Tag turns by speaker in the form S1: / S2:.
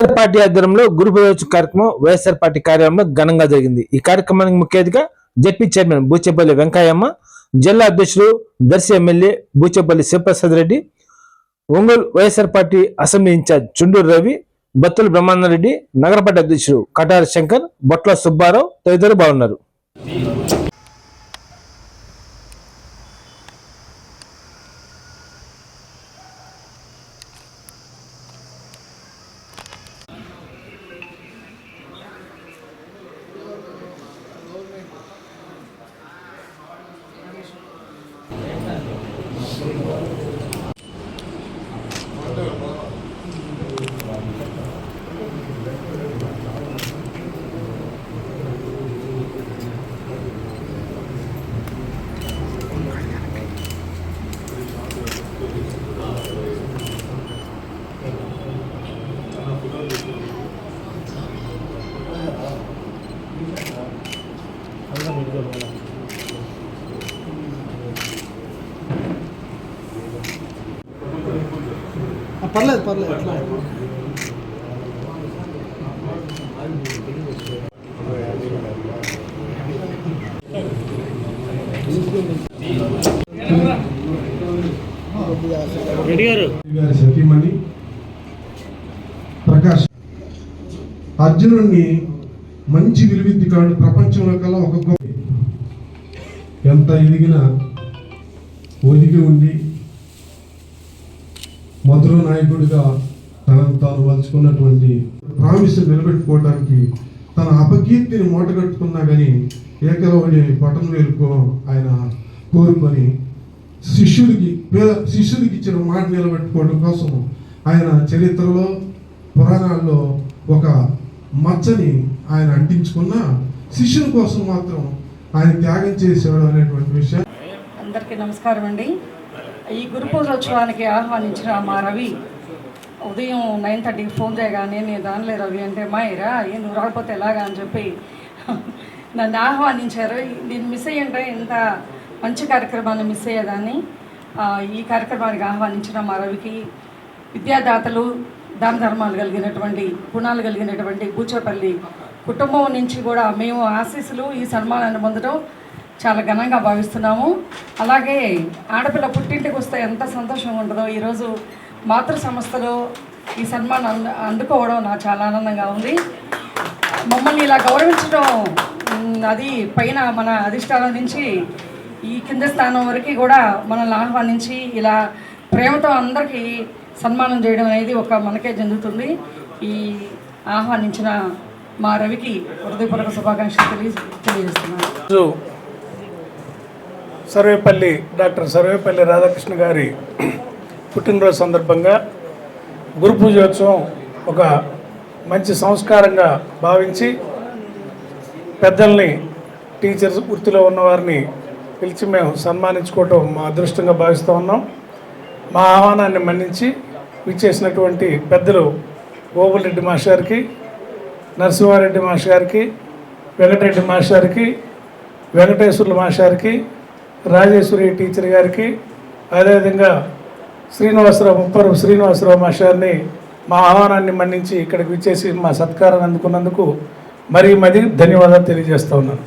S1: Party ఆధ్వర్యంలో గురు ప్రవేశ కార్యక్రమం వైఎస్ఆర్ పార్టీ కార్యాలయంలో ఘనంగా జరిగింది. ఈ కార్యక్రమానికి ముఖ్య అతిథిగా జడ్పీ చైర్మన్ బూచేపల్లి వెంకయ్యమ్మ జిల్లా అధ్యక్షులు Darsi MLA Buchepalli Sivaprasad Reddy Ongole YSR party assembly incharge Chunduru Ravi Battula Brahmanandareddy Nagarapati అధ్యక్షుడు కటారి శంకర్ బొట్ల సుబ్బారావు తదితరులు బాగున్నారు.
S2: పర్లేదు పర్లేదు ఎట్లా
S3: గారి. సతీమణి ప్రకాష్. అర్జునుడిని మంచి విలువిద్యకాడు ప్రపంచంలో కల్లా ఒక గొప్ప ఎంత ఎదిగినా ఒదిగి ఉండి మధుర నాయకుడిగా తనను తాను వలుచుకున్నటువంటి ప్రామిస్ నిలబెట్టుకోవడానికి తన అపకీర్తిని మూటగట్టుకున్నా కానీ ఏకలవుడి పటం వేలుకో ఆయన కోరుకొని శిష్యుడికి పే- శిష్యుడికి ఇచ్చిన మాట నిలబెట్టుకోవడం కోసం ఆయన చరిత్రలో పురాణాల్లో ఒక మచ్చని ఆయన అంటించుకున్న శిష్యుని కోసం మాత్రం ఆయన త్యాగం చేసేవాడు అనేటువంటి విషయం.
S4: అందరికీ నమస్కారం అండి. ఈ గురు పూజోత్సవానికి ఆహ్వానించిన మా రవి ఉదయం నైన్ థర్టీకి ఫోన్ చేయగానే నేను దానిలే రవి. అంటే మా ఇరా ఏ నువ్వు రాకపోతే ఎలాగా? అని చెప్పి నన్ను ఆహ్వానించారు. నేను మిస్ అయ్యంటే ఇంత మంచి కార్యక్రమాన్ని మిస్ అయ్యేదాన్ని. ఈ కార్యక్రమానికి ఆహ్వానించిన మా రవికి విద్యాదాతలు దాన ధర్మాలు కలిగినటువంటి గుణాలు కలిగినటువంటి బూచేపల్లి కుటుంబం నుంచి కూడా మేము ఆశీస్సులు ఈ సన్మానాన్ని పొందడం చాలా ఘనంగా భావిస్తున్నాము. అలాగే ఆడపిల్ల పుట్టింటికి వస్తే ఎంత సంతోషంగా ఉంటుందో ఈరోజు మాతృ సంస్థలో ఈ సన్మానం అందు అందుకోవడం నాకు చాలా ఆనందంగా ఉంది. మమ్మల్ని ఇలా గౌరవించడం అది పైన మన అధిష్టానం నుంచి ఈ కింద స్థానం వరకు కూడా మనల్ని ఆహ్వానించి ఇలా ప్రేమతో అందరికీ సన్మానం చేయడం అనేది ఒక మనకే చెందుతుంది. ఈ ఆహ్వానించిన మా రవికి హృదయపూర్వక శుభాకాంక్షలు తెలియ తెలియజేస్తున్నాను.
S5: సర్వేపల్లి డాక్టర్ సర్వేపల్లి రాధాకృష్ణ గారి పుట్టినరోజు సందర్భంగా గురు పూజోత్సవం ఒక మంచి సంస్కారంగా భావించి పెద్దల్ని టీచర్స్ వృత్తిలో ఉన్నవారిని పిలిచి మేము సన్మానించుకోవటం మా అదృష్టంగా భావిస్తూ ఉన్నాం. మా ఆహ్వానాన్ని మన్నించి విచ్చేసినటువంటి పెద్దలు గోపులరెడ్డి మాస్టర్కి నరసింహారెడ్డి మాస్టర్ గారికి వెంకటరెడ్డి మాస్టర్ గారికి వెంకటేశ్వర్లు మాస్టర్ గారికి రాజేశ్వరి టీచర్ గారికి అదేవిధంగా శ్రీనివాసరావు ముప్పరు శ్రీనివాసరావు మాస్టర్ గారిని మా ఆహ్వానాన్ని మన్నించి ఇక్కడికి విచ్చేసి మా సత్కారాన్ని అందుకున్నందుకు మరీ మరీ ధన్యవాదాలు తెలియజేస్తా ఉన్నాను.